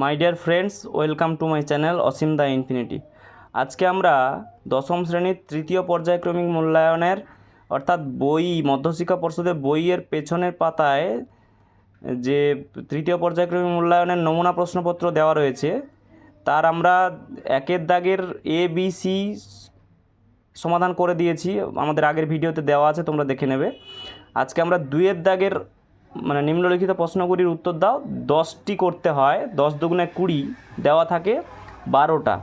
My dear friends welcome to my channel Asim the infinity আজকে আমরা দশম শ্রেণির তৃতীয় পর্যায়ক্রমিক মূল্যায়নের, অর্থাৎ বই, মধ্যশিক্ষা পর্ষদের বইয়ের পেছনের পাতায় যে তৃতীয় পর্যায়ক্রমিক মূল্যায়নের নমুনা প্রশ্নপত্র দেওয়া রয়েছে, তার আমরা একের দাগের এ বি সি সমাধান করে দিয়েছি। আমাদের আগের ভিডিওতে দেওয়া আছে, তোমরা দেখে নেবে। আজকে আমরা দুইয়ের দাগের মানে নিম্নলিখিত প্রশ্নগুলির উত্তর দাও। দশটি করতে হয়, দশ দুগুণে কুড়ি দেওয়া থাকে বারোটা।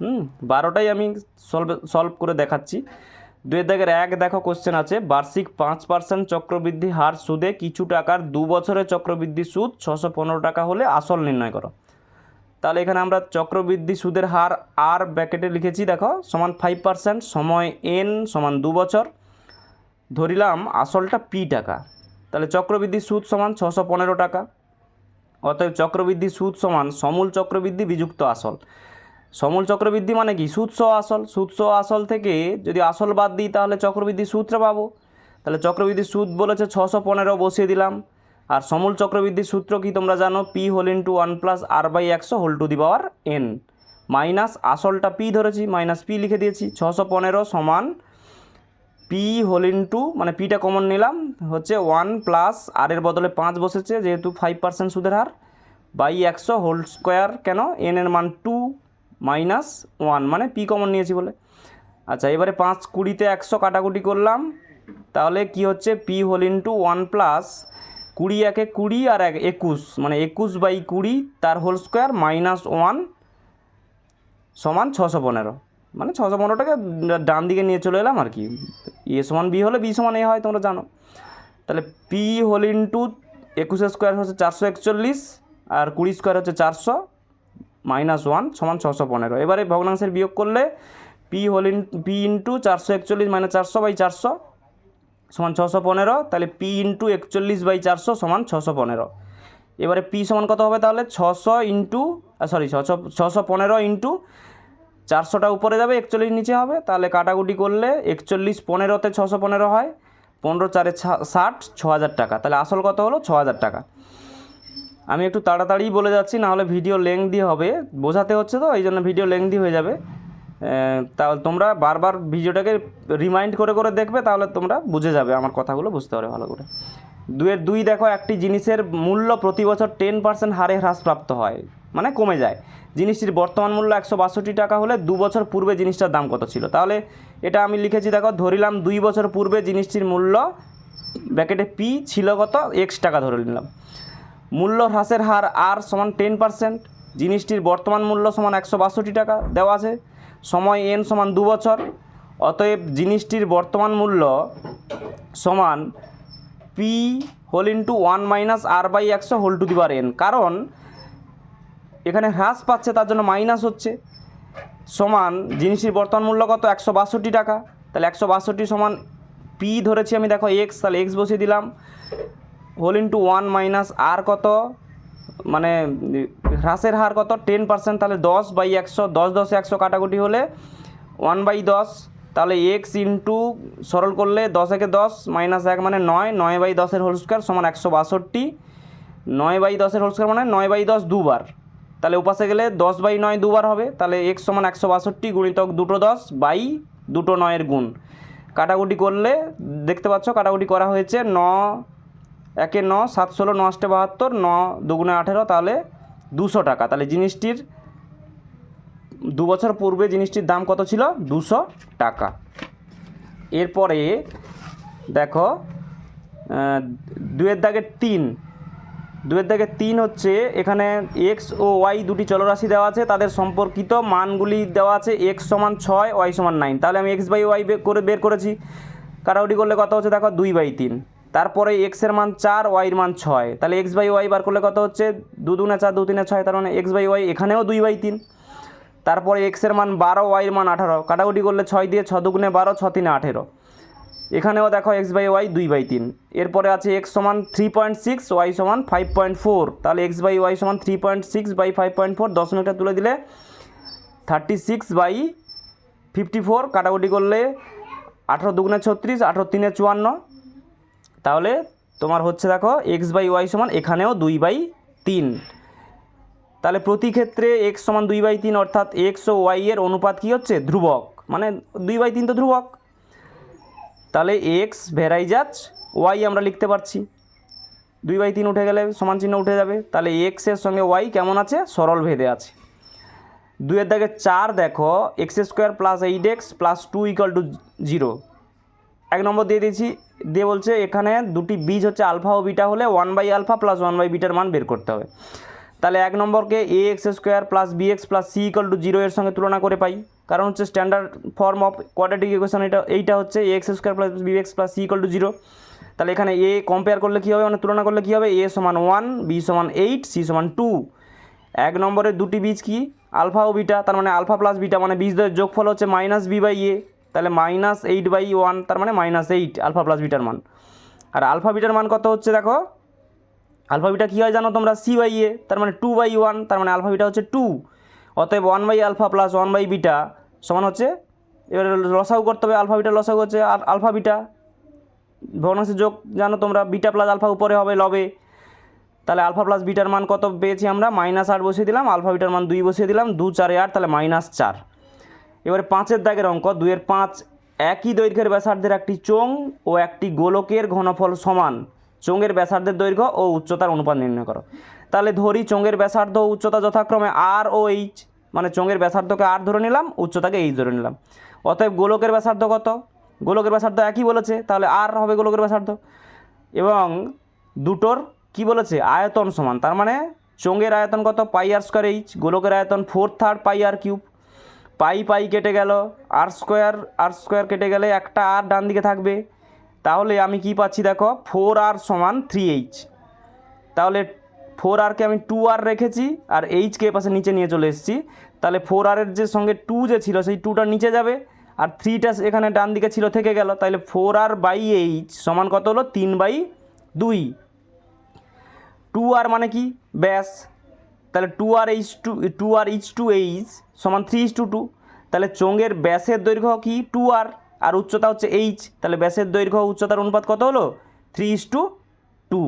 হুম, বারোটাই আমি সলভ সলভ করে দেখাচ্ছি। দুইয়ের দাগের এক দেখো কোশ্চেন আছে, বার্ষিক পাঁচ পার্সেন্ট চক্রবৃদ্ধি হার সুদে কিছু টাকার দু বছরের চক্রবৃদ্ধি সুদ ছশো পনেরো টাকা হলে আসল নির্ণয় করো। তাহলে এখানে আমরা চক্রবৃদ্ধি সুদের হার আর ব্যাকেটে লিখেছি, দেখো, সমান ফাইভ পার্সেন্ট সময় এন সমান দু বছর। ধরিলাম আসলটা পি টাকা। তাহলে চক্রবৃদ্ধি সুদ সমান ছশো পনেরো টাকা। অতএব চক্রবৃদ্ধি সুদ সমান সমূল চক্রবৃদ্ধি বিযুক্ত আসল। সমূল চক্রবৃদ্ধি মানে কি? সুদ আসল। সুদ সহ আসল থেকে যদি আসল বাদ দিই, তাহলে চক্রবৃদ্ধি সুদটা পাবো। তাহলে চক্রবৃদ্ধি সুদ বলেছে ছশো পনেরো বসিয়ে দিলাম। আর সমূল চক্রবৃদ্ধির সূত্র কি তোমরা জানো? P whole into one plus R by একশো whole to the power N minus আসলটা পি ধরেছি, মাইনাস পি লিখে দিয়েছি। ছশো পনেরো সমান পি হোল ইন্টু মানে পিটা কমন নিলাম, হচ্ছে ওয়ান প্লাস আর এর বদলে পাঁচ বসেছে, যেহেতু ফাইভ পার্সেন্ট সুদের হার। বাই একশো হোল স্কোয়ার কেন? এন এর মান টু মাইনাস ওয়ান মানে পি কমন নিয়েছি বলে। আচ্ছা এবারে পাঁচ কুড়িতে একশো কাটাকুটি করলাম। তাহলে কি হচ্ছে? P whole into one plus কুড়ি একে কুড়ি আর এক একুশ মানে একুশ বাই কুড়ি, তার হোল স্কোয়ার মাইনাস ওয়ান সমান ছশো পনেরো। মানে ছশো পনেরোটাকে ডান দিকে নিয়ে চলে এলাম আর কি। এ সমান বি হলে বি সমান এ হয়, তোমরা জানো। তাহলে পি হোল ইন্টু একুশের স্কোয়ার হচ্ছে চারশো একচল্লিশ, আর কুড়ি স্কোয়ার হচ্ছে চারশো মাইনাস ওয়ান সমান ছশো পনেরো। এবারে ভগ্নাংশের বিয়োগ করলে P whole in P into চারশো একচল্লিশ মাইনাস চারশো বাই চারশো সমান ছশো পনেরো, তাহলে পি ইন্টু একচল্লিশ বাই চারশো সমান ছশো পনেরো। এবারে পি সমান কত হবে তাহলে? ছশো ইন্টু সরি ছশো ছশো পনেরো ইন্টু চারশোটা উপরে যাবে, একচল্লিশ নিচে হবে। তাহলে কাটাকুটি করলে একচল্লিশ পনেরোতে ছশো পনেরো হয়। পনেরো চারে ষাট ছ হাজার টাকা। তাহলে আসল কত হলো? ছ হাজার টাকা। আমি একটু তাড়াতাড়ি বলে যাচ্ছি নাহলে ভিডিও লেংদি হবে। বোঝাতে হচ্ছে তো এই জন্য ভিডিও লেংদি হয়ে যাবে। তাহলে তোমরা বারবার ভিডিওটাকে রিমাইন্ড করে করে দেখবে, তাহলে তোমরা বুঝে যাবে আমার কথাগুলো, বুঝতে পারবে ভালো করে। দুয়ের দুই দেখো, একটি জিনিসের মূল্য প্রতি বছর টেন পার্সেন্ট হারে হ্রাসপ্রাপ্ত হয়। মানে কমে যায়। জিনিসটির বর্তমান মূল্য একশো বাষট্টি টাকা হলে দু বছর পূর্বে জিনিসটার দাম কত ছিল? তাহলে এটা আমি লিখেছি, দেখো, ধরিলাম দুই বছর পূর্বে জিনিসটির মূল্য ব্যাকেটে পি ছিল কত? এক্স টাকা ধরে নিলাম। মূল্য হ্রাসের হার আর সমান টেন পার্সেন্ট জিনিসটির বর্তমান মূল্য সমান একশো বাষট্টি টাকা দেওয়া আছে, সময় এন সমান দু বছর, অতএব জিনিসটির বর্তমান মূল্য সমান P whole into one minus R by একশো হোল টু দিবার এন কারণ এখানে হ্রাস পাচ্ছে, তার জন্য মাইনাস হচ্ছে। সমান জিনিসটির বর্তমান মূল্য কত? একশো বাষট্টি টাকা। তাহলে একশো বাষট্টি সমান পি ধরেছি আমি, দেখো এক্স তাহলে এক্স বসিয়ে দিলাম। Whole into one minus R কত? মানে হ্রাসের হার কত? টেন পার্সেন্ট তাহলে দশ বাই একশো, দশ দশে একশো কাটাকুটি হলে ওয়ান বাই দশ, তাহলে এক্স ইন্টু সরল করলে দশ একে দশ মাইনাস এক মানে নয় নয় বাই দশের হোল স্কোয়ার সমান একশো বাষট্টি, নয় বাই দশের হোল স্কোয়ার মানে নয় বাই দশ দুবার। তাহলে উপাসে গেলে দশ বাই নয় দুবার হবে, তাহলে এক্স সমান একশো বাষট্টি গুণিতক দুটো দশ বাই দুটো নয়ের গুণ। কাটাকুটি করলে, দেখতে পাচ্ছ কাটাকুটি করা হয়েছে ন, একে ন, সাত ষোলো, ন আষ্টে বাহাত্তর, ন দুগুণে আঠেরো, তাহলে দুশো টাকা। তাহলে জিনিসটির দু বছর পূর্বে জিনিসটির দাম কত ছিল? দুশো টাকা। এরপরে দেখো দুয়ের দাগের তিন। দুয়ের দাগের তিন হচ্ছে, এখানে এক্স ও ওয়াই দুটি চলরাশি দেওয়া আছে, তাদের সম্পর্কিত মানগুলি দেওয়া আছে এক্স সমান ছয় ওয়াই সমান নাইন। তাহলে আমি এক্স বাই ওয়াই করে বের করেছি। কাটাকুটি করলে কত হচ্ছে দেখো, দুই বাই তিন। তারপরে এক্সের মান চার ওয়াইয়ের মান ছয়। তাহলে এক্স বাই ওয়াই বার করলে কত হচ্ছে, দু দুনে চার, দু তিনে ছয়, তার মানে এক্স বাই ওয়াই এখানেও দুই বাই তিন। তারপরে এক্সের মান বারো ওয়াইয়ের মান আঠারো। কাটাকুটি করলে ছয় দিয়ে ছ দুগুণে বারো, ছ তিনে আঠেরো। এখানেও দেখো এক্স বাই ওয়াই দুই বাই তিন। এরপরে আছে এক্স সমান থ্রি পয়েন্ট সিক্স ওয়াই সমান ফাইভ পয়েন্ট ফোর তাহলে এক্স বাই ওয়াই সমান three point six by five point four দশমিকটা তুলে দিলে thirty six by fifty four কাটাকুটি করলে আঠেরো দুগুণে ছত্রিশ, আঠেরো তিনে চুয়ান্ন। তাহলে তোমার হচ্ছে দেখো এক্স বাই ওয়াই সমান এখানেও দুই বাই তিন। তাহলে প্রতি ক্ষেত্রে এক্স সমান দুই বাই তিন, অর্থাৎ এক্স ও ওয়াই এর অনুপাত কী হচ্ছে? ধ্রুবক। মানে দুই বাই তিন তো ধ্রুবক। তাহলে এক্স ভ্যারাইজাজ ওয়াই আমরা লিখতে পারছি। দুই বাই তিন উঠে গেলে সমান চিহ্ন উঠে যাবে। তাহলে এক্সের সঙ্গে ওয়াই কেমন আছে? সরল ভেদে আছে। দুইয়ের দাগে চার দেখো X square plus eight X plus two equal to zero এক নম্বর দিয়ে দিয়েছি, দিয়ে বলছে এখানে দুটি বীজ হচ্ছে আলফা ও বিটা হলে one by alpha plus one by bitter মান বের করতে হবে। তাহলে এক নম্বরকে A X square plus B X plus C equal to zero এর সঙ্গে তুলনা করে পাই। কারণ হচ্ছে standard form of quadratic equation এটা, এইটা হচ্ছে A X square plus B X plus C equal to zero তাহলে এখানে এ কম্পেয়ার করলে কী হবে? মানে তুলনা করলে কী হবে? এ সমান ওয়ান বি সমান এইট সি সমান টু এক নম্বরের দুটি বীজ কি? আলফা ও বিটা তার মানে আলফা প্লাস বিটা মানে বীজদের যোগফল হচ্ছে মাইনাস বি বাই এ তাহলে মাইনাস এইট বাই ওয়ান তার মানে মাইনাস এইট আলফা প্লাস বিটার মান। আর আলফা বিটার মান কত হচ্ছে দেখো? আলফা বিটা কী হয় জানো তোমরা? সি বাই এ তার মানে টু বাই ওয়ান তার মানে আলফা বিটা হচ্ছে টু অতএব one by alpha plus one by beta সমান হচ্ছে, এবার লসাগু করতে হবে আলফা বিটা লসাগু হচ্ছে আর আলফা বিটা ভগ্নাংশের যোগ জানো তোমরা বিটা প্লাস আলফা উপরে হবে লবে। তাহলে আলফা প্লাস বিটার মান কত পেয়েছি আমরা? মাইনাস আট বসিয়ে দিলাম আলফা বিটার মান দুই বসিয়ে দিলাম, দু চারে আট, তাহলে মাইনাস চার। এবারে পাঁচের দাগের অঙ্ক, দুইয়ের পাঁচ একই দৈর্ঘ্যের ব্যাসার্ধের একটি চোঙ ও একটি গোলকের ঘনফল সমান। চোঙের ব্যাসার্ধের দৈর্ঘ্য ও উচ্চতার অনুপাত নির্ণয় করো। তাহলে ধরি চোঙের ব্যাসার্ধ উচ্চতা যথাক্রমে আর ও এইচ মানে চোঙের ব্যাসার্ধকে আর ধরে নিলাম, উচ্চতাকে এইচ ধরে নিলাম। অতএব গোলকের ব্যাসার্ধ কত? গোলকের ব্যাসার্ধ একই বলেছে, তাহলে আর হবে গোলকের ব্যাসার্ধ। এবং দুটোর কি বলেছে? আয়তন সমান, তার মানে চোঙের আয়তন কত? পাই আর স্কোয়ার এইচ গোলকের আয়তন four third pi R cube pi pi কেটে গেল আর স্কোয়ার আর স্কোয়ার কেটে গেলে একটা আর ডান দিকে থাকবে। তাহলে আমি কি পাচ্ছি দেখো? ফোর আর সমান থ্রি এইচ তাহলে ফোর আরকে আমি টু আর রেখেছি আর এইচকে পাশে নিচে নিয়ে চলে এসেছি। তাহলে ফোর আরের যে সঙ্গে টু যে ছিল, সেই টুটা নিচে যাবে। আর থ্রিটা এখানে ডান দিকে ছিল, থেকে গেল। তাহলে ফোর আর বাই এইচ সমান কত হলো? তিন বাই দুই। টু আর মানে কি? ব্যাস। তাহলে two R H two two R H two H সমান থ্রি ইচ টু টু। তাহলে চোঙের ব্যাসের দৈর্ঘ্য কি? টু আর। আর উচ্চতা হচ্ছে এইচ। তাহলে ব্যাসের দৈর্ঘ্য, উচ্চতার অনুপাত কত হলো? Three is to two.